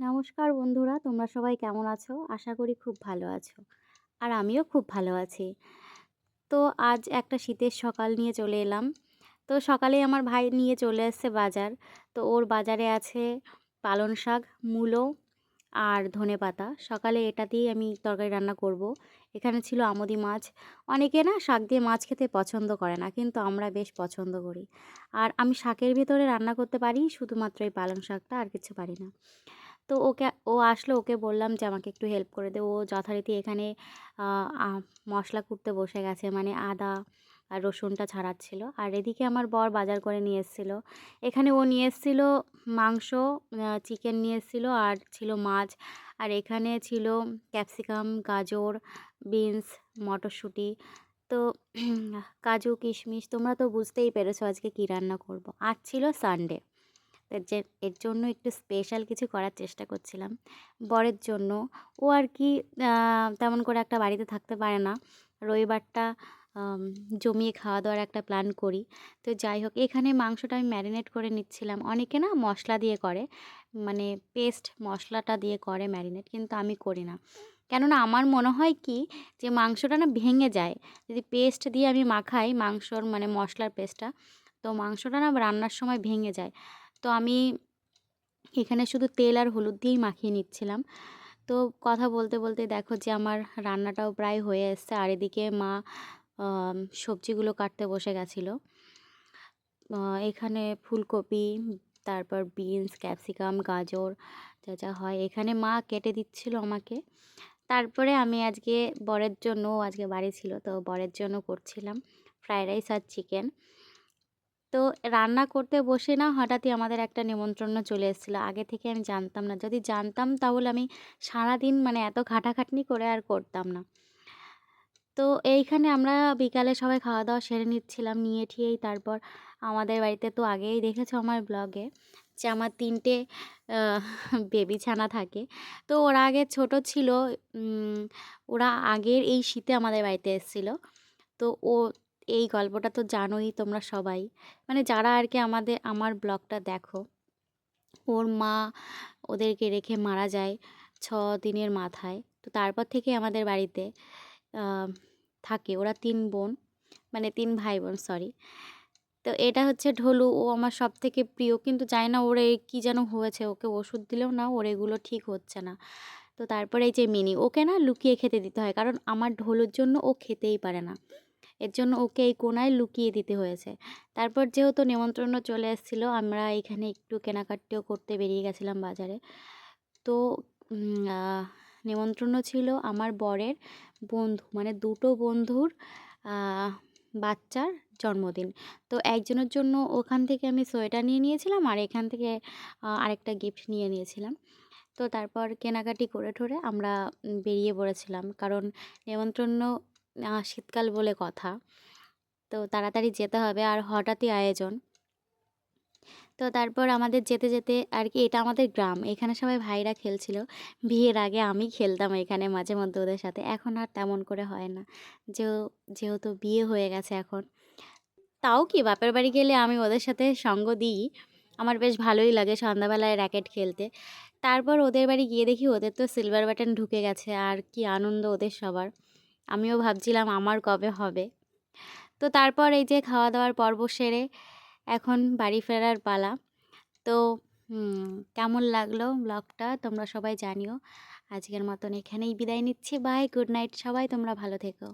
নমস্কার বন্ধুরা, তোমরা সবাই কেমন আছো? আশা করি খুব ভালো আছো। আর আমিও খুব ভালো আছি। তো আজ একটা শীতের সকাল নিয়ে চলে এলাম। তো সকালে আমার ভাই নিয়ে চলে এসছে বাজার। তো ওর বাজারে আছে পালং শাক, মূলো আর ধনে পাতা। সকালে এটা দিয়েই আমি তরকারি রান্না করব। এখানে ছিল আমদি মাছ। অনেকে না শাক দিয়ে মাছ খেতে পছন্দ করে না, কিন্তু আমরা বেশ পছন্দ করি। আর আমি শাকের ভিতরে রান্না করতে পারি, শুধুমাত্র এই পালং শাকটা আর কিছু পারি না। তো ওকে, ও আসলো ওকে বললাম যে, আমাকে একটু হেল্প করে দে। ও যথারীতি এখানে মশলা কুটতে বসে গেছে মানে আদা আর রসুনটা ছাড়াচ্ছিল। আর এদিকে আমার বর বাজার করে নিয়ে এসেছিল। এখানে ও নিয়ে এসেছিল মাংস চিকেন নিয়ে এসেছিল আর ছিল মাছ। আর এখানে ছিল ক্যাপসিকাম গাজর বিনস মটরশুঁটি। তো কাজু, কিশমিশ, তোমরা তো বুঝতেই পেরেছ আজকে কী রান্না করব। আজ ছিল সানডে যে, এর জন্য একটু স্পেশাল কিছু করার চেষ্টা করছিলাম। বরের জন্য। ও আর কি তেমন করে একটা বাড়িতে থাকতে পারে না। রবিবারটা জমিয়ে খাওয়া দাওয়ার একটা প্ল্যান করি। তো যাই হোক, এখানে মাংসটা আমি ম্যারিনেট করে নিচ্ছিলাম। অনেকে না মশলা দিয়ে করে। মানে পেস্ট মশলাটা দিয়ে করে ম্যারিনেট কিন্তু আমি করি না। কেননা আমার মনে হয় কি, যে মাংসটা না ভেঙে যায়। যদি পেস্ট দিয়ে আমি মাখাই মাংসর মানে মশলার পেস্টটা তো মাংসটা না রান্নার সময় ভেঙে যায়। তো আমি এখানে শুধু তেল আর হলুদ দিয়েই মাখিয়ে নিচ্ছিলাম। তো কথা বলতে বলতে দেখো যে আমার রান্নাটাও প্রায় হয়ে এসছে। আর এদিকে মা সবজিগুলো কাটতে বসে গেছিল। এখানে ফুলকপি, তারপর বিনস, ক্যাপসিকাম, গাজর, যা যা হয়। এখানে মা কেটে দিচ্ছিল আমাকে। তারপরে আমি আজকে বরের জন্য আজকে বাড়ি ছিল তো বরের জন্য করছিলাম। ফ্রায়েড রাইস আর চিকেন। তো রান্না করতে বসে না হঠাৎই আমাদের একটা নিমন্ত্রণ চলে এসেছিল। আগে থেকে আমি জানতাম না। যদি জানতাম তাহলে আমি সারাদিন মানে এত খাটাখাটনি করে আর করতাম না। তো এইখানে আমরা বিকালে সবাই খাওয়া দাওয়া সেরে নিচ্ছিলাম, নিয়ে ঠিয়েই তারপর আমাদের বাড়িতে তো আগেই দেখেছ আমার ব্লগে যে আমার তিনটে বেবি ছানা থাকে। তো ওরা আগে ছোট ছিল ওরা আগের এই শীতে আমাদের বাড়িতে এসেছিল। তো ও এই গল্পটা তো জানোই তোমরা সবাই। মানে যারা আর কি আমাদের, আমার ব্লগটা দেখো, ওর মা ওদেরকে রেখে মারা যায় ছ দিনের মাথায়। তো তারপর থেকে আমাদের বাড়িতে থাকে। ওরা তিন বোন মানে তিন ভাই বোন সরি তো এটা হচ্ছে ঢোলু, ও আমার সব থেকে প্রিয়। কিন্তু জানি না ওর কী যেন হয়েছে, ওকে ওষুধ দিলেও না, ওর এগুলো ঠিক হচ্ছে না। তো তারপরে এই যে মিনি, ওকে না লুকিয়ে খেতে দিতে হয়। কারণ আমার ঢোলুর জন্য ও খেতেই পারে না। এর জন্য ওকে এই কোনায় লুকিয়ে দিতে হয়েছে। তারপর যেহেতু নেমন্ত্রণ চলে এসেছিল আমরা এখানে একটু কেনাকাটিও করতে বেরিয়ে গেছিলাম বাজারে। তো নেমন্ত্রণ ছিল আমার বরের বন্ধু মানে দুটো বন্ধুর বাচ্চার জন্মদিন। তো একজনের জন্য ওখান থেকে আমি সোয়েটার নিয়ে নিয়েছিলাম আর এখান থেকে আরেকটা গিফট নিয়ে নিয়েছিলাম। তো তারপর কেনাকাটি করে ঠরে আমরা বেরিয়ে পড়েছিলাম। কারণ নেমন্ত্রণ শীতকাল বলে কথা। তো তাড়াতাড়ি যেতে হবে আর হঠাৎই আয়োজন। তো তারপর আমাদের যেতে যেতে আর কি এটা আমাদের গ্রাম। এখানে সবাই ভাইরা খেলছিল। বিয়ের আগে আমি খেলতাম এখানে মাঝে মধ্যে ওদের সাথে। এখন আর তেমন করে হয় না। যে যেহেতু বিয়ে হয়ে গেছে এখন। তাও কি বাপের বাড়ি গেলে আমি ওদের সাথে সঙ্গ দিই। আমার বেশ ভালোই লাগে সন্ধ্যাবেলায় র্যাকেট খেলতে। তারপর ওদের বাড়ি গিয়ে দেখি ওদের তো সিলভার বাটন ঢুকে গেছে। আর কি আনন্দ ওদের সবার। আমিও ভাবছিলাম আমার কবে হবে। তো তারপর এই যে খাওয়া দাওয়ার পর্ব সেরে এখন বাড়ি ফেরার পালা। তো কেমন লাগল ব্লগটা তোমরা সবাই জানিও। আজকের মতন এখানেই বিদায় নিচ্ছি। বাই, গুড নাইট সবাই, তোমরা ভালো থেকো।